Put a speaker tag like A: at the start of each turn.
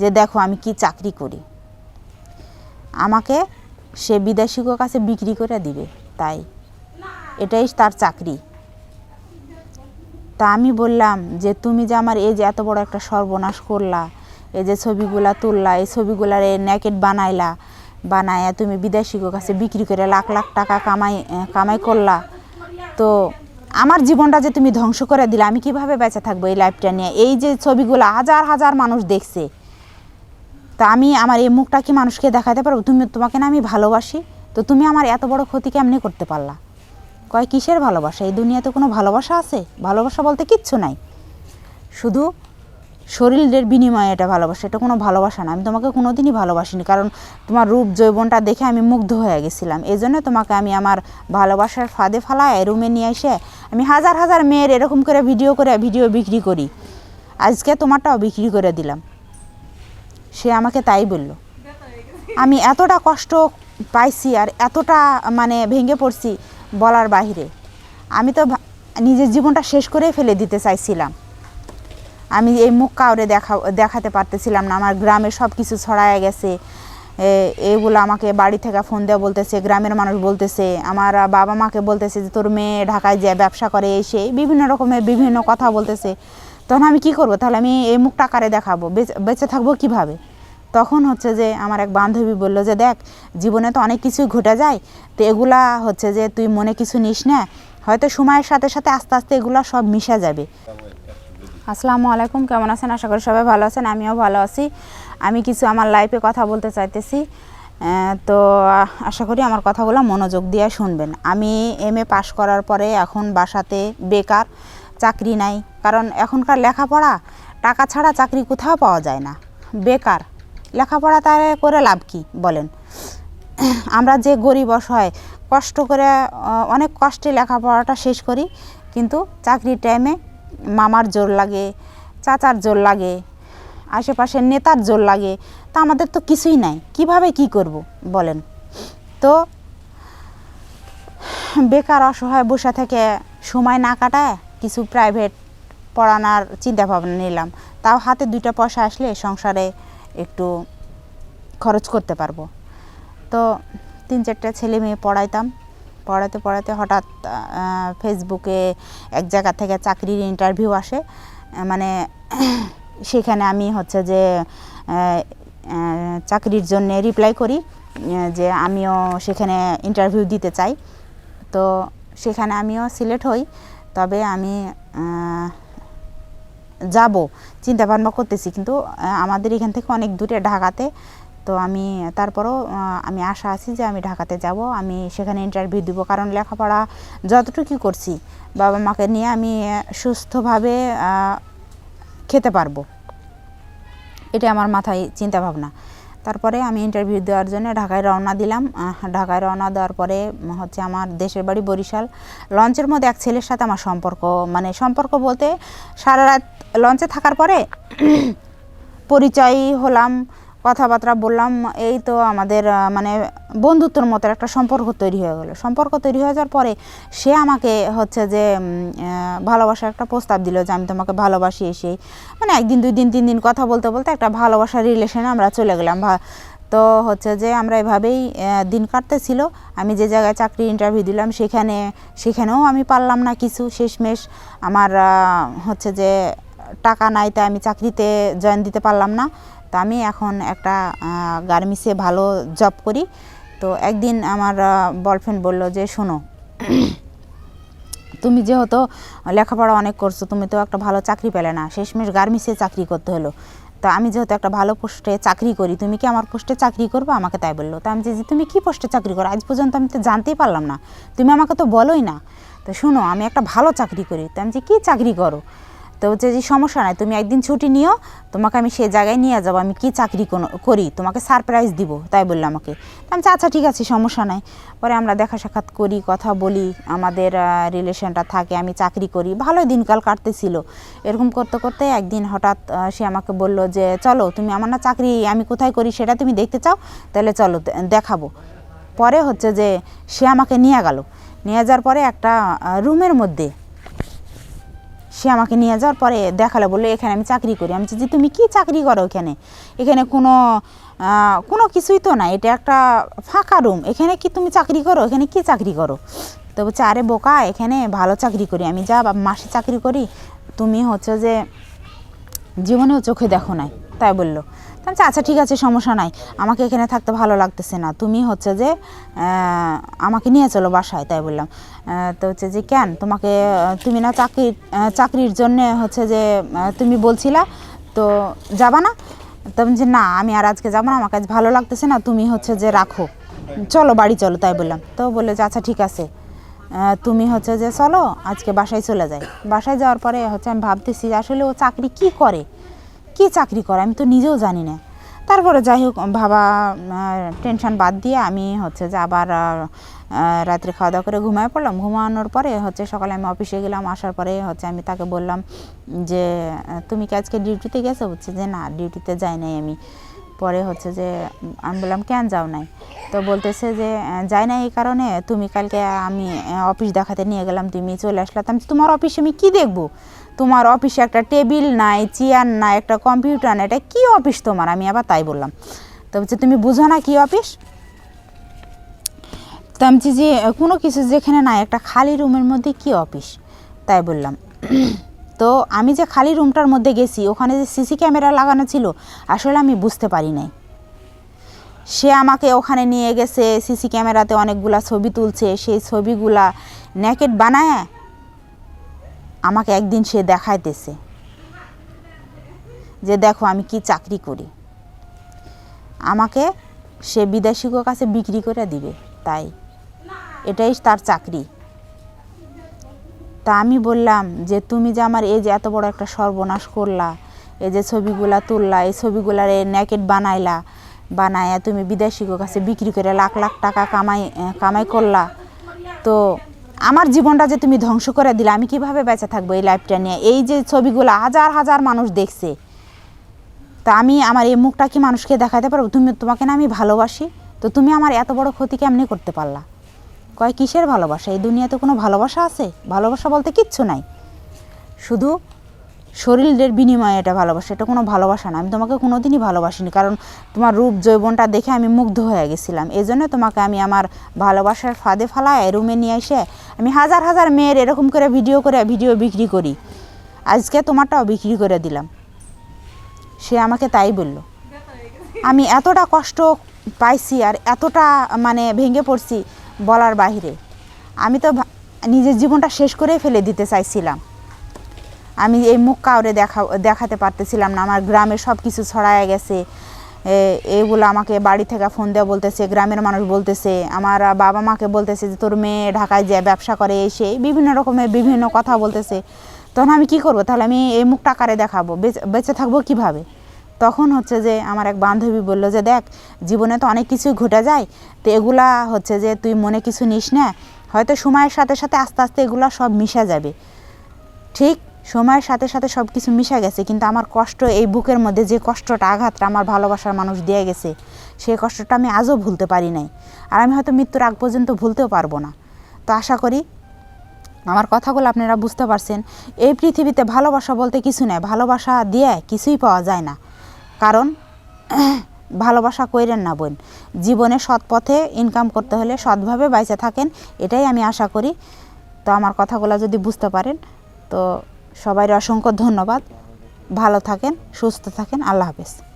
A: যে দেখো আমি কি চাকরি করি। আমাকে সে বিদেশিকের কাছে বিক্রি করে দিবে, তাই। এটাই তার চাকরি। তা আমি বললাম যে, তুমি যে আমার এই যে এত বড় একটা সর্বনাশ করলা, এই যে ছবিগুলা তুললা, এই ছবিগুলার এই ন্যাকেট বানাইলা বানায়া তুমি বিদেশিকের কাছে বিক্রি করে লাখ লাখ টাকা কামাই কামাই করলা, তো আমার জীবনটা যে তুমি ধ্বংস করে দিলে, আমি কীভাবে বেঁচে থাকব এই লাইফটা নিয়ে? এই যে ছবিগুলো হাজার হাজার মানুষ দেখছে তা আমি আমার এই মুখটা কি মানুষকে দেখাতে পারব? তুমি তোমাকে না আমি ভালোবাসি। তো তুমি আমার এত বড় ক্ষতি কেমনি করতে পারলা? কয়, কিসের ভালোবাসা? এই দুনিয়াতে কোনো ভালোবাসা আছে? ভালোবাসা বলতে কিচ্ছু নাই। শুধু শরীরের বিনিময়ে এটা ভালোবাসা। এটা কোনো ভালোবাসা না। আমি তোমাকে কোনো কোনোদিনই ভালোবাসিনি। কারণ তোমার রূপ যৌবনটা দেখে আমি মুগ্ধ হয়ে গেছিলাম। এই জন্য তোমাকে আমি আমার ভালোবাসার ফাঁদে ফালায় রুমে নিয়ে এসে আমি হাজার হাজার মেয়ের এরকম করে ভিডিও করে ভিডিও বিক্রি করি। আজকে তোমারটাও বিক্রি করে দিলাম। সে আমাকে তাই বলল। আমি এতটা কষ্ট পাইছি আর এতটা মানে ভেঙে পড়ছি বলার বাহিরে। আমি তো নিজের জীবনটা শেষ করে ফেলে দিতে চাইছিলাম। আমি এই মুখ কাউরে দেখা, দেখাতে পারতেছিলাম না। আমার গ্রামে সব কিছু ছড়ায় গেছে এগুলো আমাকে বাড়ি থেকে ফোন দেওয়া বলতেছে, গ্রামের মানুষ বলতেছে, আমার বাবা মাকে বলতেছে যে তোর মেয়ে ঢাকায় যে ব্যবসা করে, এসে বিভিন্ন রকমের বিভিন্ন কথা বলতেছে। তখন আমি কি করব? তাহলে আমি এই মুখটা আকারে দেখাবো। বেঁচে- থাকব কীভাবে? তখন হচ্ছে যে আমার এক বান্ধবী বলল যে, দেখ, জীবনে তো অনেক কিছুই ঘটে যায়। তো এগুলা হচ্ছে যে তুই মনে কিছু নিস না। হয়তো সময়ের সাথে সাথে আস্তে আস্তে এগুলা সব মিশে যাবে। আসসালামু আলাইকুম, কেমন আছেন? আশা করি সবাই ভালো আছেন, আমিও ভালো আছি। আমি কিছু আমার লাইফে কথা বলতে চাইতেছি। তো আশা করি আমার কথাগুলো মনোযোগ দিয়ে শুনবেন। আমি এম এ পাশ করার পরে এখন বাসাতে বেকার। চাকরি নাই, কারণ এখনকার লেখাপড়া টাকা ছাড়া চাকরি কোথাও পাওয়া যায় না। বেকার, লেখাপড়া তার করে লাভ কি বলেন? আমরা যে গরিব অসহায়, কষ্ট করে অনেক কষ্টে লেখাপড়াটা শেষ করি, কিন্তু চাকরির টাইমে মামার জোর লাগে, চাচার জোর লাগে, আশেপাশের নেতার জোর লাগে, তা আমাদের তো কিছুই নাই, কীভাবে কি করব বলেন? তো বেকার অসহায় বসে থেকে সময় না কাটায় কিছু প্রাইভেট পড়ানোর চিন্তা ভাবনা নিলাম। তাও হাতে দুইটা পয়সা আসলে সংসারে একটু খরচ করতে পারব। তো তিন চারটা ছেলে মেয়ে পড়াইতাম। পড়াতে পড়াতে হঠাৎ ফেসবুকে এক জায়গা থেকে চাকরির ইন্টারভিউ আসে। মানে সেখানে আমি হচ্ছে যে চাকরির জন্য রিপ্লাই করি যে আমিও সেখানে ইন্টারভিউ দিতে চাই। তো সেখানে আমিও সিলেক্ট হই। তবে আমি যাব। চিন্তা ভাবনা করতেছি, কিন্তু আমাদের এখান থেকে অনেক দূরে ঢাকাতে। তো আমি, তারপরও আমি আশা আছি যে আমি ঢাকাতে যাব। আমি সেখানে ইন্টারভিউ দিব, কারণ লেখাপড়া যতটুকু করছি, বাবা মাকে নিয়ে আমি সুস্থভাবে খেতে পারব। এটা আমার মাথায় চিন্তা ভাবনা তারপরে আমি ইন্টারভিউ দেওয়ার জন্য ঢাকায় রওনা দিলাম। ঢাকায় রওনা দেওয়ার পরে হচ্ছে আমার দেশের বাড়ি বরিশাল। লঞ্চের মধ্যে এক ছেলের সাথে আমার সম্পর্ক মানে সম্পর্ক বলতে সারা রাত লঞ্চে থাকার পরে পরিচয় হলাম। কথাবার্তা বললাম, এই তো আমাদের মানে বন্ধুত্বর মতো একটা সম্পর্ক তৈরি হয়ে গেলো। সম্পর্ক তৈরি হয়ে যাওয়ার পরে সে আমাকে হচ্ছে যে ভালোবাসার একটা প্রস্তাব দিল যে, আমি তোমাকে ভালোবাসি এসে। মানে একদিন, দুই দিন, তিন দিন কথা বলতে বলতে একটা ভালোবাসার রিলেশনে আমরা চলে গেলাম। ভা- তো হচ্ছে যে আমরা এভাবেই দিন কাটতেছিল। আমি যে জায়গায় চাকরি ইন্টারভিউ দিলাম, সেখানে, সেখানেও আমি পারলাম না কিছু। শেষমেশ আমার হচ্ছে যে টাকা নাই, তাই আমি চাকরিতে জয়েন দিতে পারলাম না। তো আমি এখন একটা গার্মেন্টসে ভালো জব করি। তো একদিন আমার বয়ফ্রেন্ড বলল যে, শোনো, তুমি যেহেতু লেখাপড়া অনেক করছ, তুমি তো একটা ভালো চাকরি পেলে না। শেষমেশ গার্মেন্টসে চাকরি করতে হলো। তো আমি যেহেতু একটা ভালো পোস্টে চাকরি করি, তুমি কি আমার পোস্টে চাকরি করবে? আমাকে তাই বলল। তো আমি যে, তুমি কি পোস্টে চাকরি করো? আজ পর্যন্ত আমি তো জানতেই পারলাম না। তুমি আমাকে তো বলোই না। তো শোনো, আমি একটা ভালো চাকরি করি। তো আমি যে, কী চাকরি করো? তো হচ্ছে যে সমস্যা নাই, তুমি একদিন ছুটি নিও, তোমাকে আমি সে জায়গায় নিয়ে যাব, আমি কি চাকরি কোনো- করি, তোমাকে সারপ্রাইজ দিব, তাই বলল আমাকে। আমি আচ্ছা ঠিক আছে, সমস্যা নাই। পরে আমরা দেখা সাক্ষাৎ করি, কথা বলি, আমাদের রিলেশনটা থাকে, আমি চাকরি করি, ভালোই দিনকাল কাটতেছিল। এরকম করতে করতে একদিন হঠাৎ সে আমাকে বলল যে, চলো, তুমি আমার না চাকরি, আমি কোথায় করি সেটা তুমি দেখতে চাও, তাহলে চলো দেখাবো। পরে হচ্ছে যে, সে আমাকে নিয়ে গেল। নিয়ে যাওয়ার পরে একটা রুমের মধ্যে সে আমাকে নিয়ে যাওয়ার পরে দেখাল, বলল, এখানে আমি চাকরি করি। আমি যে তুমি কি চাকরি করো এখানে? এখানে কোনো কোনো কিছুই তো না, এটা একটা ফাঁকা রুম। এখানে কি তুমি চাকরি করো? এখানে কি চাকরি করো? তো বলছে, আরে বোকা, এখানে ভালো চাকরি করি। আমি যা মাসে চাকরি করি, তুমি হচ্ছে যে জীবনেও চোখে দেখো নাই। তাই বলল। তো আমি বলছি, আচ্ছা ঠিক আছে সমস্যা নাই। আমাকে এখানে থাকতে ভালো লাগতেছে না। তুমি হচ্ছে যে আমাকে নিয়ে চলো বাসায় তাই বললাম। তো হচ্ছে যে কেন? তোমাকে তুমি না চাকরি চাকরির জন্যে হচ্ছে যে তুমি বলছিলা তো যাবা না? তো যে না আমি আর আজকে যাব না আমার কাছে ভালো লাগতেছে না তুমি হচ্ছে যে রাখো। চলো বাড়ি চলো তাই বললাম। তো বলল যে আচ্ছা ঠিক আছে। তুমি হচ্ছে যে চলো আজকে বাসায় চলে যাই। বাসায় যাওয়ার পরে হচ্ছে আমি ভাবতেছি আসলে ও চাকরি কি করে? কি চাকরি করে? আমি তো নিজেও জানি না। তারপরে যাই হোক ভাবা টেনশন বাদ দিয়ে আমি হচ্ছে যে আবার রাত্রে খাওয়া দাওয়া করে ঘুমায় পড়লাম। ঘুমানোর পরে হচ্ছে সকালে আমি অফিসে গেলাম। আসার পরে হচ্ছে আমি তাকে বললাম যে, তুমি কি আজকে ডিউটিতে গেছো? বলছে যে, না ডিউটিতে যাই নাই আমি। পরে হচ্ছে যে, আমি বললাম, কেন যাও নাই? তো বলতেছে যে যাই না এই কারণে, তুমি কালকে আমি অফিস দেখাতে নিয়ে গেলাম। তুমি চলে আসলে। তো আমি তোমার অফিসে আমি কি দেখব? তোমার অফিসে একটা টেবিল নাই চেয়ার নাই, একটা কম্পিউটার নাই, এটা কী অফিস তোমার? আমি আবার তাই বললাম। তো বলছে, তুমি বুঝো না কী অফিস তো আমি যে, কোনো কিছু যেখানে নাই, একটা খালি রুমের মধ্যে কি অফিস তাই বললাম। তো আমি যে খালি রুমটার মধ্যে গেছি, ওখানে যে সিসি ক্যামেরা লাগানো ছিল, আসলে আমি বুঝতে পারি নাই। সে আমাকে ওখানে নিয়ে গেছে সিসি ক্যামেরাতে অনেকগুলা ছবি তুলছে, সেই ছবিগুলা নেকেট বানায় আমাকে একদিন সে দেখাইতেছে যে দেখো আমি কি চাকরি করি। আমাকে সে বিদেশিকের কাছে বিক্রি করে দিবে, তাই। এটাই তার চাকরি। তা আমি বললাম যে তুমি যে আমার এই যে এত বড় একটা সর্বনাশ করলা, এই যে ছবিগুলা তুললা, এই ছবিগুলার নেকেট বানাইলা, বানায়া তুমি বিদেশিকের কাছে বিক্রি করে লাখ লাখ টাকা কামাই কামাই করলা, তো আমার জীবনটা যে তুমি ধ্বংস করে দিলে, আমি কীভাবে বেঁচে থাকব এই লাইফটা নিয়ে? এই যে ছবিগুলো হাজার হাজার মানুষ দেখছে, তা আমি আমার এই মুখটা কি মানুষকে দেখাতে পারব? তুমি, তোমাকে না আমি ভালোবাসি, তো তুমি আমার এত বড় ক্ষতি কেমনি করতে পারলা? কয়, কিসের ভালোবাসা? এই দুনিয়াতে কোনো ভালোবাসা আছে? ভালোবাসা বলতে কিচ্ছু নাই। শুধু শরীরের বিনিময়ে এটা ভালোবাসা, এটা কোনো ভালোবাসা না। আমি তোমাকে কোনো দিনই ভালোবাসিনি, কারণ তোমার রূপ যৌবনটা দেখে আমি মুগ্ধ হয়ে গেছিলাম। এই জন্য তোমাকে আমি আমার ভালোবাসার ফাঁদে ফালায় রুমে নিয়ে এসে আমি হাজার হাজার মেয়ের এরকম করে ভিডিও করে ভিডিও বিক্রি করি। আজকে তোমারটাও বিক্রি করে দিলাম। সে আমাকে তাই বলল। আমি এতটা কষ্ট পাইছি আর এতটা মানে ভেঙে পড়ছি বলার বাইরে আমি তো নিজের জীবনটা শেষ করেই ফেলে দিতে চাইছিলাম। আমি এই মুখ কাউরে দেখা দেখাতে পারতেছিলাম না। আমার গ্রামে সব কিছু ছড়ায় গেছে। এ- এগুলো আমাকে বাড়ি থেকে ফোন দেওয়া বলতেছে, গ্রামের মানুষ বলতেছে, আমার বাবা মাকে বলতেছে যে তোর মেয়ে ঢাকায় যায়, ব্যবসা করে এসে বিভিন্ন রকমের বিভিন্ন কথা বলতেছে। তখন আমি কি করব? তাহলে আমি এই মুখটা কারে দেখাবো? বেঁচে- বেঁচে থাকব কীভাবে? তখন হচ্ছে যে আমার এক বান্ধবী বলল যে, দেখ, জীবনে তো অনেক কিছুই ঘটে যায়, তো এগুলা হচ্ছে যে তুই মনে কিছু নিস না, হয়তো সময়ের সাথে সাথে আস্তে আস্তে এগুলা সব মিশে যাবে। ঠিক সময়ের সাথে সাথে সব কিছু মিশে গেছে, কিন্তু আমার কষ্ট এই বুকের মধ্যে যে কষ্টটা আঘাতটা আমার ভালোবাসার মানুষ দিয়ে গেছে, সেই কষ্টটা আমি আজও ভুলতে পারি নাই। আর আমি হয়তো মৃত্যুর আগ পর্যন্ত ভুলতেও পারব না। তো আশা করি আমার কথাগুলো আপনারা বুঝতে পারছেন। এই পৃথিবীতে ভালোবাসা বলতে কিছু নেই, ভালোবাসা দিয়ে কিছুই পাওয়া যায় না। কারণ ভালোবাসা কইরেন না বোন। জীবনে সৎ পথে ইনকাম করতে হলে সৎভাবে বাইচে থাকেন, এটাই আমি আশা করি। তো আমার কথাগুলো যদি বুঝতে পারেন, তো সবাই অসংখ্য ধন্যবাদ। ভালো থাকেন সুস্থ থাকেন। আল্লাহ হাফেজ।